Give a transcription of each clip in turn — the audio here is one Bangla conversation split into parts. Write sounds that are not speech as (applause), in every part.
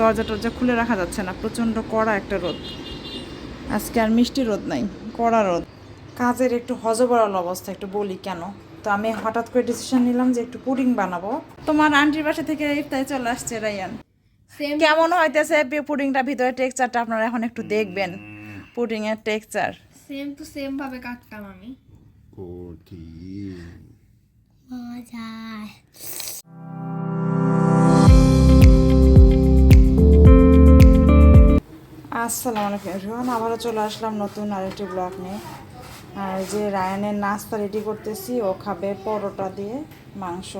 দরজা টরজা খুলে রাখা যাচ্ছে না। প্রচণ্ড কড়া একটা রোদ। আজকে আর মিষ্টি রোদ নাই কড়া রোদ। কাজের একটু হজবরল অবস্থা একটু বলি কেন? তো আমি হঠাৎ করে ডিসিশন নিলাম যে একটু পুডিং বানাবো। তোমার আন্টির বাসা থেকে ইফতারে চলে আসছে রাইয়ান সেম কেমন হইতেছে পুডিংটা ভিতরে টেক্সচারটা আপনারা এখন একটু দেখবেন। পুডিং এর টেক্সচার সেম টু সেম ভাবে কাটতাম আমি। কঠিন। মজার আসসালামু আলাইকুম এভরিওয়ান আবারও চলে আসলাম নতুন আরেকটি ব্লগ নিয়ে। আর যে রায়ানের নাস্তা রেডি করতেছি, ও খাবে পরোটা দিয়ে মাংস।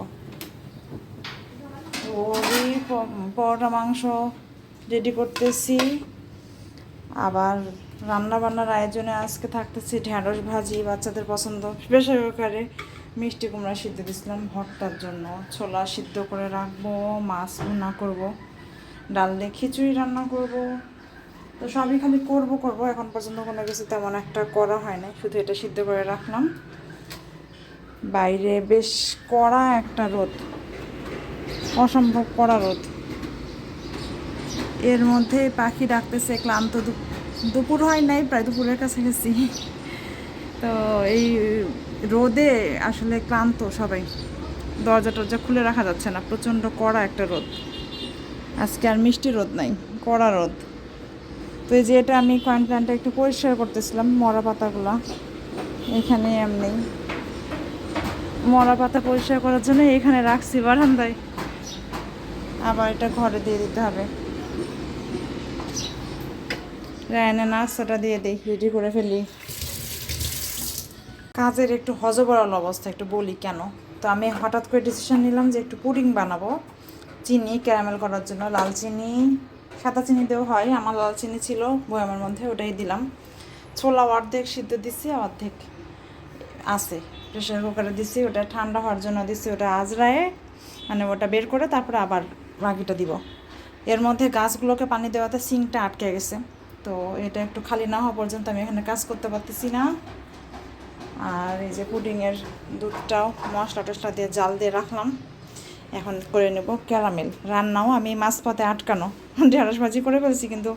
ওরই প- পরোটা মাংস রেডি করতেছি। আবার রান্না বান্নার আয়োজনে আজকে থাকতেছি ঢ্যাঁড়স ভাজি, বাচ্চাদের পছন্দ। আকারে মিষ্টি কুমড়া সিদ্ধ দিয়েছিলাম ভর্তার জন্য। ছোলা সিদ্ধ করে রাখব, মাছ ভুনা করব, ডাল দিয়ে খিচুড়ি রান্না করব। তো সবই খালি করব করব। এখন পর্যন্ত কোনো কিছু তেমন একটা করা হয় না শুধু এটা সিদ্ধ করে রাখলাম। বাইরে বেশ কড়া একটা রোদ। অসম্ভব কড়া রোদ। এর মধ্যে পাখি ডাকতেছে, ক্লান্ত। দুপুর হয় নাই, প্রায় দুপুরের কাছে গেছি তো এই রোদে আসলে ক্লান্ত সবাই। দরজা টরজা খুলে রাখা যাচ্ছে না। প্রচণ্ড কড়া একটা রোদ। আজকে আর মিষ্টি রোদ নাই, কড়া রোদ। তো এই যে এটা আমি কয়েন প্ল্যানটা একটু পরিষ্কার করতেছিলাম, মরা পাতাগুলো। এখানে এমনি মরা পাতা পরিষ্কার করার জন্য এখানে রাখছি বারান্দায়। আবার এটা ঘরে দিয়ে দিতে হবে। রায়না নাস্তাটা দিয়ে দিই রেডি করে ফেলি। কাজের একটু হজবরল অবস্থা, একটু বলি কেন? তো আমি হঠাৎ করে ডিসিশন নিলাম যে একটু পুডিং বানাবো। চিনি ক্যারামেল করার জন্য, লাল চিনি সাদা চিনি দেওয়া হয়, আমার লাল চিনি ছিল, বয়ামের মধ্যে ওটাই দিলাম। ছোলা অর্ধেক সিদ্ধ দিছি, অর্ধেক আছে। প্রেশার কুকারে দিছি, ওটা ঠান্ডা হওয়ার জন্য দিছি ওটা আজরায়ে মানে ওটা বের করে তারপরে আবার বাকিটা দিব। এর মধ্যে গাছগুলোকে পানি দেওয়াতে সিঙ্কটা আটকে গেছে। তো এটা একটু খালি না হওয়া পর্যন্ত আমি এখানে কাজ করতে পারতেছি না। আর এই যে পুডিংয়ের দুধটাও মশলা টশলা দিয়ে জাল দিয়ে রাখলাম। এখন করে নেব ক্যারামেল। রান্নাও আমি মাছ পথে আটকানো। ঢেঁড়স ভাজি করে ফেলছি, কিন্তু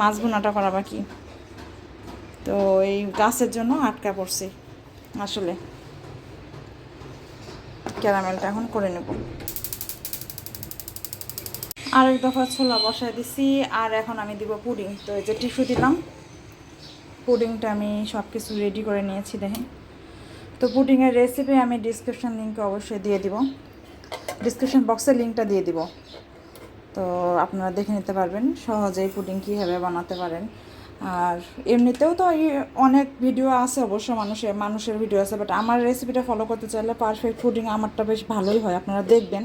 মাছ বোনাটা করা বাকি। তো এই গাছের জন্য আটকা পড়ছি আসলে। ক্যারামেলটা এখন করে নেব। আরেক দফা ছোলা বসায় দিছি, আর এখন আমি দিব পুডিং। তো এই যে টিস্যু দিলাম, পুডিংটা আমি সব কিছু রেডি করে নিয়েছি দেখেন। তো পুডিংয়ের রেসিপি আমি ডিসক্রিপশন লিঙ্কে অবশ্যই দিয়ে দিব। ডিসক্রিপশন বক্সে লিঙ্কটা দিয়ে দিব। তো আপনারা দেখে নিতে পারবেন, সহজেই পুডিং কীভাবে বানাতে পারেন। আর এমনিতেও তো অনেক ভিডিও আছে অবশ্য মানুষের মানুষের ভিডিও আছে বাট আমার রেসিপিটা ফলো করতে চাইলে পারফেক্ট পুডিং আমারটা বেশ ভালোই হয়। আপনারা দেখবেন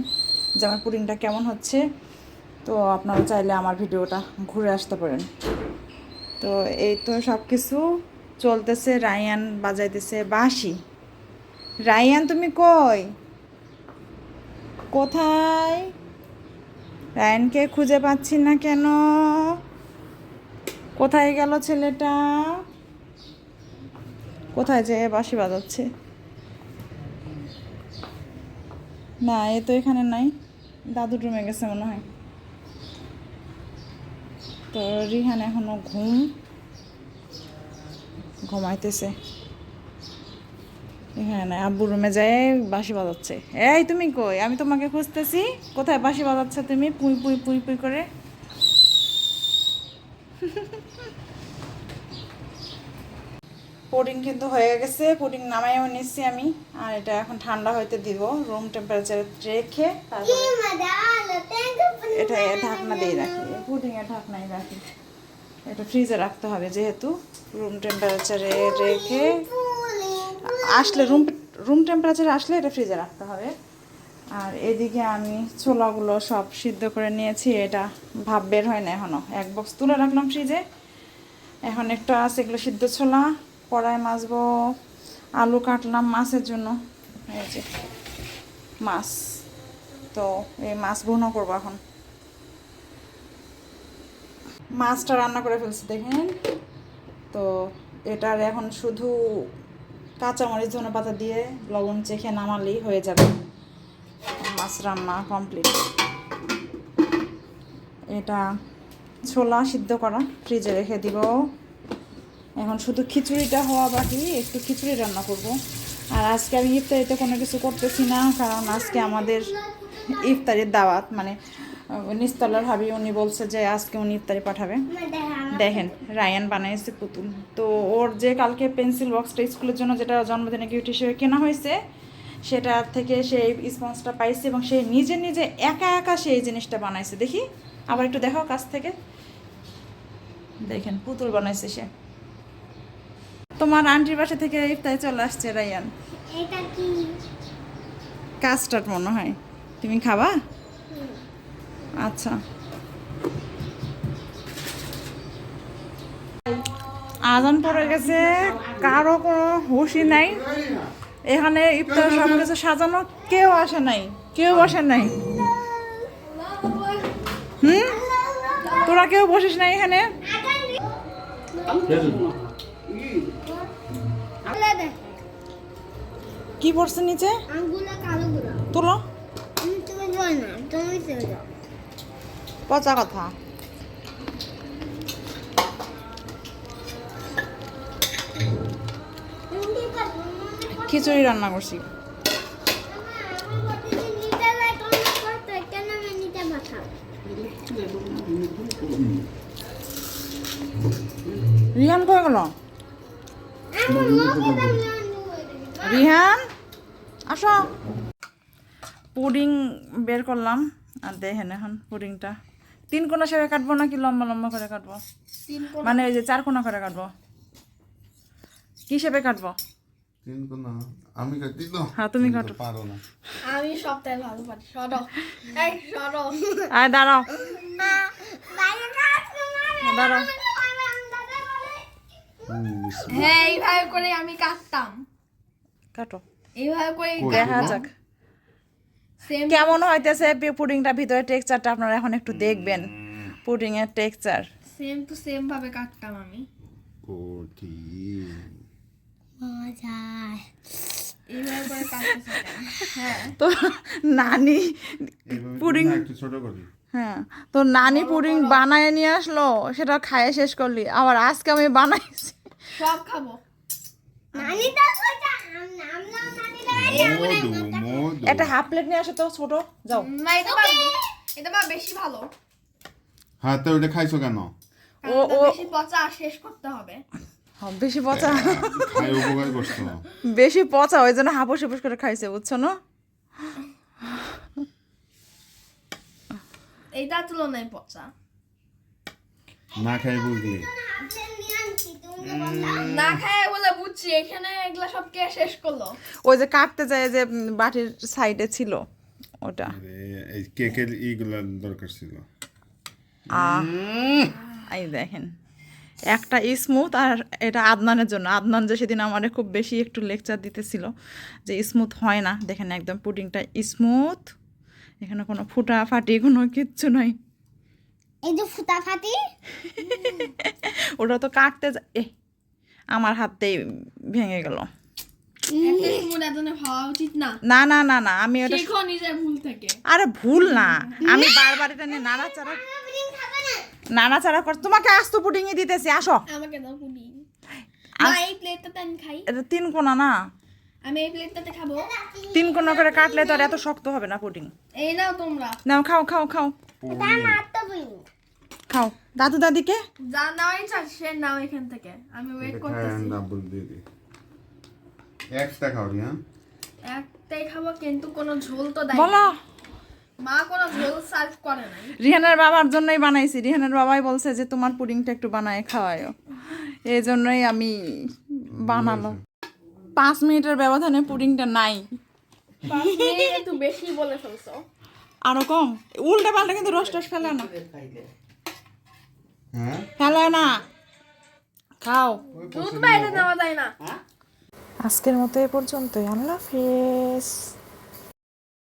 যে আমার পুডিংটা কেমন হচ্ছে। তো আপনারা চাইলে আমার ভিডিওটা ঘুরে আসতে পারেন। তো এই তো সব কিছু চলতেছে, রায়ান বাজাইতেছে বাঁশি। রায়ান, তুমি কই? কোথায়? রায়ানকে খুঁজে পাচ্ছি না কেন? কোথায় গেল ছেলেটা? কোথায় যে বাঁশি বাজাচ্ছে? না, এ তো এখানে নাই। দাদু রুমে গেছে মনে হয়। তো রিহান এখনও ঘুম ঘুমাইতেছে। এখানে নাই আব্বুর রুমে যায় বাঁশি বাজাচ্ছে। এই তুমি কই? আমি তোমাকে খুঁজতেছি। কোথায় বাঁশি বাজাচ্ছে তুমি? পুই পুই পুই পুই করে। পুডিং কিন্তু হয়ে গেছে। পুডিং নামাইও নিচ্ছি আমি। আর এটা এখন ঠান্ডা হইতে দিব। রুম টেম্পারেচারে রেখে এটা ঢাকনা দিয়ে রাখি। পুডিং এর ঢাকনাই রাখি। এটা ফ্রিজে রাখতে হবে যেহেতু। রুম টেম্পারেচারে রেখে আসলে রুম রুম টেম্পারেচারে আসলে এটা ফ্রিজে রাখতে হবে। আর এদিকে আমি ছোলাগুলো সব সিদ্ধ করে নিয়েছি, এটা ভাব বের হয় না এখনও এক বক্স তুলে রাখলাম ফ্রিজে এখন একটা আছে এগুলো সিদ্ধ ছোলা, কড়াই মাছবো আলু কাটলাম মাছের জন্য। যে মাছ। তো এই মাছ ভুনো করব এখন। মাছটা রান্না করে ফেলছি, দেখেন। তো এটার এখন শুধু কাঁচামরিচ ধনে পাতা দিয়ে লবণ চেখে নামালেই হয়ে যাবে। মাছ রান্না কমপ্লিট এটা ছোলা সিদ্ধ করা, ফ্রিজে রেখে দিব। এখন শুধু খিচুড়িটা হওয়া বাকি, একটু খিচুড়ি রান্না করব। আর আজকে আমি ইফতারিতে কোনো কিছু করতেছি না, কারণ আজকে আমাদের ইফতারির দাওয়াত মানে নিস্তলার ভাবি উনি বলছে যে আজকে উনি ইফতারি পাঠাবে। দেখেন রায়ান বানাইছে পুতুল। তো ওর যে কালকে পেন্সিল বক্সটা স্কুলের জন্য যেটা জন্মদিনে গিফট হিসেবে কেনা হয়েছে সেটা থেকে সেই স্পঞ্জটা পাইছে এবং সে নিজে নিজে একা একা সেই জিনিসটা বানাইছে। দেখি আবার একটু দেখাও কাছ থেকে। দেখেন পুতুল বানাইছে সে। তোমার আন্টির বাসা থেকে ইফতারি চলে আসছে রায়ান। কাস্টার্ড মনে হয়। তুমি খাবা? আচ্ছা। আজান পড়ে গেছে কারও কোনো হুশই নাই। এখানে ইফতার সব কিছু সাজানো কেউ আসে নাই কেউ আসে নাই। হুম? তোরা কেউ বসিস নাই এখানে? কি পড়ছে নিচে? তুলো। তুমি তুমি যাও না তুমি যাও পচা কথা খিচুড়ি রান্না করছি রিহান কই গেল রিহান আসো পুডিং বের করলাম। আর দেখেন এখন পুডিংটা তিন কোনা সেবে কাটবো নাকি লম্বা লম্বা করে কাটবো? মানে ওই যে চার কোনা করে কাটবো। কি হিসেবে কাটবো? কিন্তু না আমি কাটি তো। হ্যাঁ, তুমি কাটো। পারো না। আমি সপ্তাহে ভালো পারি। সরো। এই সরো। আয় দাঁড়াও। দাঁড়াও। হ্যাঁ এইভাবে করে আমি কাটতাম। কাটো। এইভাবে করে দেখা যাক। কেমন হইতেছে পুডিংটা ভিতরে টেক্সচারটা আপনারা এখন একটু দেখবেন। পুডিং এর টেক্সচার সেম টু সেম ভাবে কাটতাম আমি। হ্যাঁ। তো নানি পুডিং একটু ছোট করি। হ্যাঁ তো নানি পুডিং বানায় নিয়ে আসলো সেটা খাইয়ে শেষ করলি। আবার আজকে আমি বানাইছি। সব খাব। মধু মধু। একটা হাফ প্লেট নিয়ে আসো তো ছোট। যাও। না এটা মা এটা মা বেশি ভালো। হাতে ওটা খাইছো কেন? ও, ও। বেশি পচা শেষ করতে হবে। হ্যাঁ, বেশি পচা। উপকার করছ। বেশি পচা ওই জন্য হাপুস হাপুস করে খাইছে বুঝছ না? এইটা তুলনায় পচা। না খাই বুঝলি। না খায় বলে বুঝছি এখানে এগুলা সব কে শেষ করল? ওই যে কাটতে যায় যে বাটির সাইডে ছিল ওটা। এই কেকের ইগুলা দরকার ছিল। এই দেখেন একটা স্মুথ আর এটা আদনানের জন্য। আদনান যে সেদিন আমার খুব বেশি একটু লেকচার দিতেছিল যে স্মুথ হয় না। দেখেন একদম পুডিংটা স্মুথ এখানে কোনো ফুটা ফাটি কোনো কিচ্ছু নাই। এই যে ফুটা ফাটি। (laughs) ওটা তো কাটতে এ আমার হাতেই ভেঙে গেল। উচিত না। না না না আমি ওটা ভুল থেকে। আরে ভুল না। আমি বারবার এটা নিয়ে নাড়াচাড়া নাড়াচাড়া কর তোমাকে আস্ত পুডিংয়ে দিতেছি আসো। আমাকে দাও পুডিং। না এই প্লেটটাতে আমি খাই। এটা তিন কোনা না। আমি এই প্লেটটাতে খাব। তিন কোনা করে কাটলে তো আর এত শক্ত হবে না পুডিং। এই নাও তোমরা। নাও খাও খাও খাও। খাও। দাদু দাদিকে? যা নাও সে নাও এখান থেকে। আমি ওয়েট করতেছি। দিই। একটা খাও রি হ্যাঁ একটাই খাব কিন্তু কোনো ঝোল তো দেয় বলো। মা কোনো ঝোল সার্ভ করে রিহানের বাবার জন্যই বানাইছি। রিহানের বাবাই বলছে যে তোমার পুডিংটা একটু বানায় খাওয়ায়ও এই জন্যই আমি বানালাম পাঁচ মিনিটের ব্যবধানে পুডিংটা নাই। একটু বেশি বলে ফেলছো। আরও কম? উল্টা পাল্টা কিন্তু রস টস ফেলে না। ফেলে না। খাও। দুধ বাইরে দেওয়া যায় না। আজকের মতো এ পর্যন্তই। আল্লাহ হাফেজ।